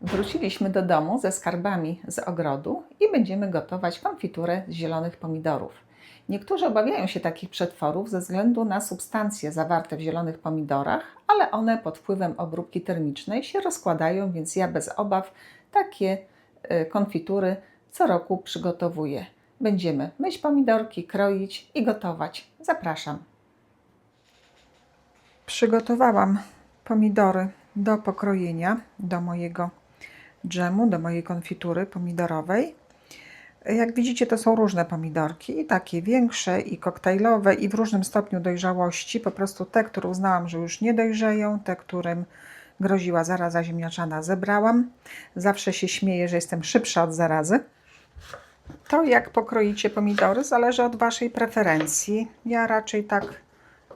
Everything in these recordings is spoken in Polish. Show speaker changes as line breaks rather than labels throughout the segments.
Wróciliśmy do domu ze skarbami z ogrodu i będziemy gotować konfiturę z zielonych pomidorów. Niektórzy obawiają się takich przetworów ze względu na substancje zawarte w zielonych pomidorach, ale one pod wpływem obróbki termicznej się rozkładają, więc ja bez obaw takie e, konfitury co roku przygotowuję. Będziemy myć pomidorki, kroić i gotować. Zapraszam. Przygotowałam pomidory do pokrojenia, do mojego dżemu, do mojej konfitury pomidorowej. Jak widzicie, to są różne pomidorki, i takie większe, i koktajlowe, i w różnym stopniu dojrzałości. Po prostu te, które uznałam, że już nie dojrzeją, te, którym groziła zaraza ziemniaczana, zebrałam. Zawsze się śmieję, że jestem szybsza od zarazy. To, jak pokroicie pomidory, zależy od Waszej preferencji. Ja raczej tak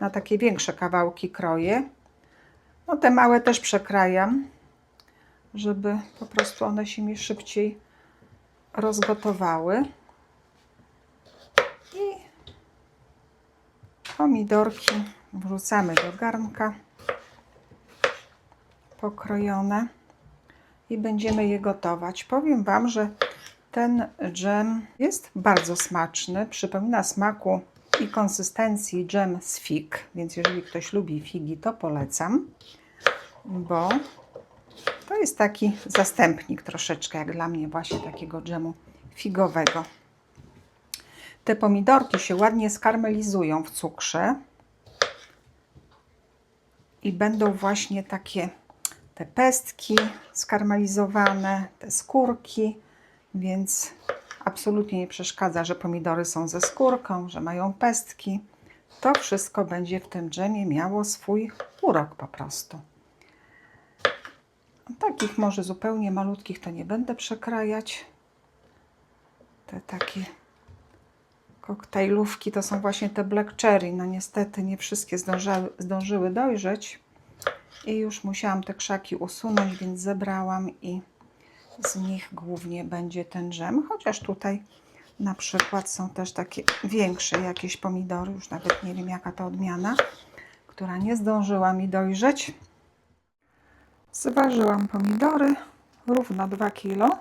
na takie większe kawałki kroję. No te małe też przekrajam, żeby po prostu one się mi szybciej rozgotowały. I pomidorki wrzucamy do garnka pokrojone i będziemy je gotować. Powiem Wam, że ten dżem jest bardzo smaczny. Przypomina smaku i konsystencji dżem z fig, więc jeżeli ktoś lubi figi, to polecam, bo jest taki zastępnik troszeczkę, jak dla mnie, właśnie takiego dżemu figowego. Te pomidorki się ładnie skarmelizują w cukrze i będą właśnie takie te pestki skarmelizowane, te skórki, więc absolutnie nie przeszkadza, że pomidory są ze skórką, że mają pestki. To wszystko będzie w tym dżemie miało swój urok po prostu. Takich może zupełnie malutkich to nie będę przekrajać. Te takie koktajlówki to są właśnie te black cherry. No niestety nie wszystkie zdążały, zdążyły dojrzeć i już musiałam te krzaki usunąć, więc zebrałam i z nich głównie będzie ten dżem, chociaż tutaj na przykład są też takie większe jakieś pomidory, już nawet nie wiem jaka to odmiana, która nie zdążyła mi dojrzeć. Zważyłam pomidory, równo 2 kg.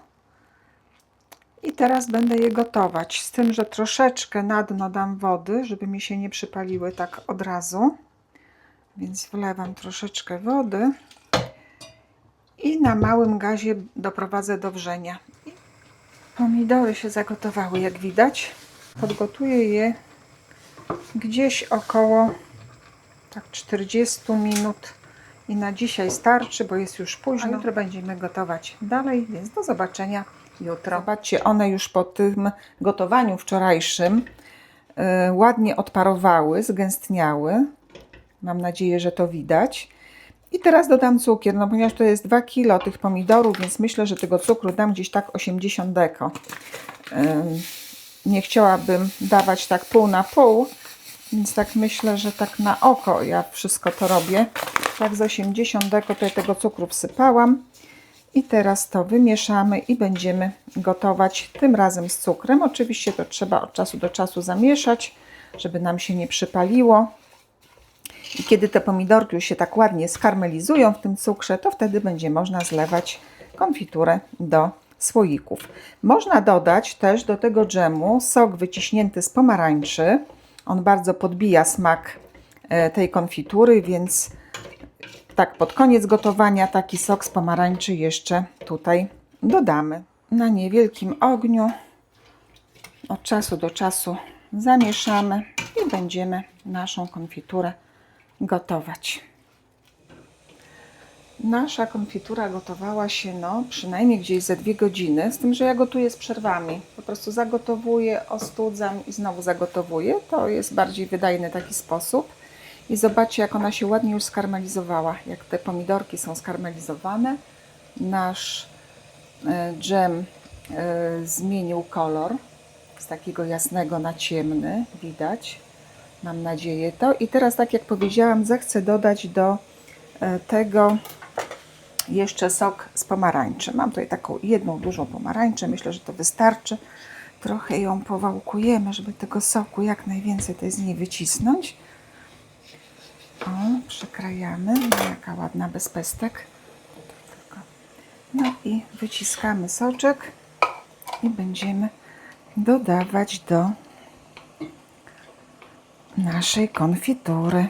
I teraz będę je gotować, z tym, że troszeczkę na dno dam wody, żeby mi się nie przypaliły tak od razu. Więc wlewam troszeczkę wody i na małym gazie doprowadzę do wrzenia. Pomidory się zagotowały, jak widać. Podgotuję je gdzieś około tak 40 minut i na dzisiaj starczy, bo jest już późno. A jutro będziemy gotować dalej, więc do zobaczenia jutro. Zobaczcie, one już po tym gotowaniu wczorajszym yy, ładnie odparowały, zgęstniały. Mam nadzieję, że to widać. I teraz dodam cukier, no ponieważ to jest 2 kg tych pomidorów, więc myślę, że tego cukru dam gdzieś tak 80 deko. Nie chciałabym dawać tak pół na pół, więc tak myślę, że tak na oko ja wszystko to robię. Tak z 80 deko tutaj tego cukru wsypałam. I teraz to wymieszamy i będziemy gotować tym razem z cukrem. Oczywiście to trzeba od czasu do czasu zamieszać, żeby nam się nie przypaliło. I kiedy te pomidorki już się tak ładnie skarmelizują w tym cukrze, to wtedy będzie można zlewać konfiturę do słoików. Można dodać też do tego dżemu sok wyciśnięty z pomarańczy. On bardzo podbija smak e, tej konfitury, więc tak pod koniec gotowania taki sok z pomarańczy jeszcze tutaj dodamy. Na niewielkim ogniu od czasu do czasu zamieszamy i będziemy naszą konfiturę gotować. Nasza konfitura gotowała się no, przynajmniej gdzieś za dwie godziny, z tym, że ja gotuję z przerwami. Po prostu zagotowuję, ostudzam i znowu zagotowuję. To jest bardziej wydajny taki sposób. I zobaczcie, jak ona się ładnie już skarmelizowała. Jak te pomidorki są skarmelizowane. Nasz e, dżem e, zmienił kolor z takiego jasnego na ciemny, widać mam nadzieję to. I teraz, tak jak powiedziałam, zechcę dodać do e, tego jeszcze sok z pomarańczy. Mam tutaj taką jedną dużą pomarańczę, myślę, że to wystarczy. Trochę ją powałkujemy, żeby tego soku jak najwięcej tej z niej wycisnąć. O, przekrajamy. No, jaka ładna bez pestek. No i wyciskamy soczek i będziemy dodawać do naszej konfitury.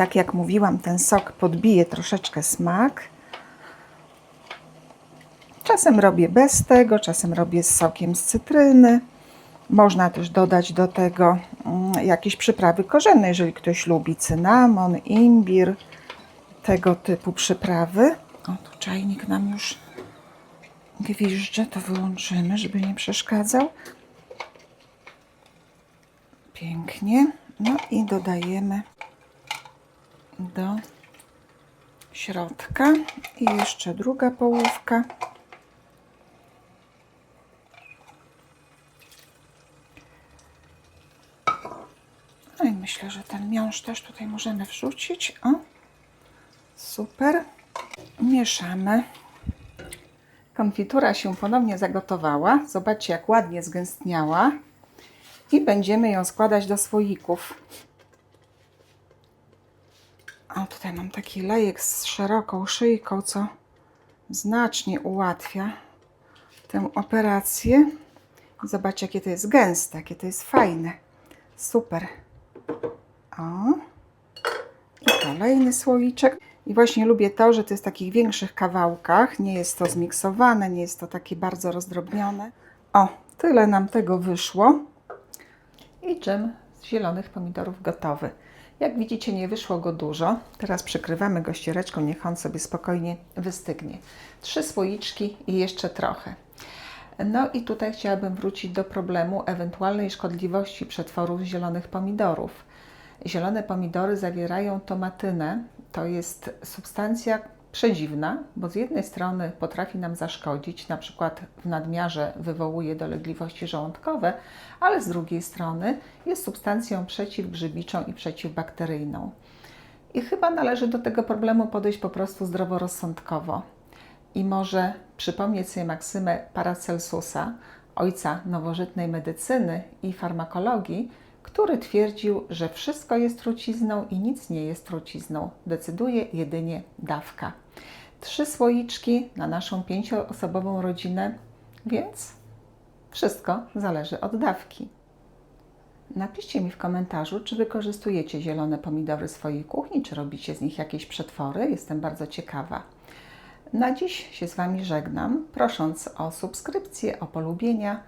Tak jak mówiłam, ten sok podbije troszeczkę smak. Czasem robię bez tego, czasem robię z sokiem z cytryny. Można też dodać do tego mm, jakieś przyprawy korzenne, jeżeli ktoś lubi cynamon, imbir, tego typu przyprawy. O, tu czajnik nam już gwizdże, to wyłączymy, żeby nie przeszkadzał. Pięknie. No i dodajemy do środka i jeszcze druga połówka. No i myślę, że ten miąższ też tutaj możemy wrzucić. O, super. Mieszamy. Konfitura się ponownie zagotowała. Zobaczcie, jak ładnie zgęstniała. I będziemy ją składać do słoików. O, tutaj mam taki lejek z szeroką szyjką, co znacznie ułatwia tę operację. Zobaczcie, jakie to jest gęste, jakie to jest fajne. Super. O. I kolejny słoiczek. I właśnie lubię to, że to jest w takich większych kawałkach. Nie jest to zmiksowane, nie jest to takie bardzo rozdrobnione. O, tyle nam tego wyszło. I z zielonych pomidorów gotowy. Jak widzicie, nie wyszło go dużo. Teraz przykrywamy go ściereczką, niech on sobie spokojnie wystygnie. Trzy słoiczki i jeszcze trochę. No i tutaj chciałabym wrócić do problemu ewentualnej szkodliwości przetworów zielonych pomidorów. Zielone pomidory zawierają tomatynę. To jest substancja przedziwna, bo z jednej strony potrafi nam zaszkodzić, na przykład w nadmiarze wywołuje dolegliwości żołądkowe, ale z drugiej strony jest substancją przeciwgrzybiczą i przeciwbakteryjną. I chyba należy do tego problemu podejść po prostu zdroworozsądkowo. I może przypomnieć sobie maksymę Paracelsusa, ojca nowożytnej medycyny i farmakologii, który twierdził, że wszystko jest trucizną i nic nie jest trucizną. Decyduje jedynie dawka. Trzy słoiczki na naszą pięcioosobową rodzinę, więc wszystko zależy od dawki. Napiszcie mi w komentarzu, czy wykorzystujecie zielone pomidory w swojej kuchni, czy robicie z nich jakieś przetwory. Jestem bardzo ciekawa. Na dziś się z Wami żegnam, prosząc o subskrypcję, o polubienia.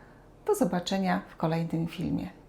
Do zobaczenia w kolejnym filmie.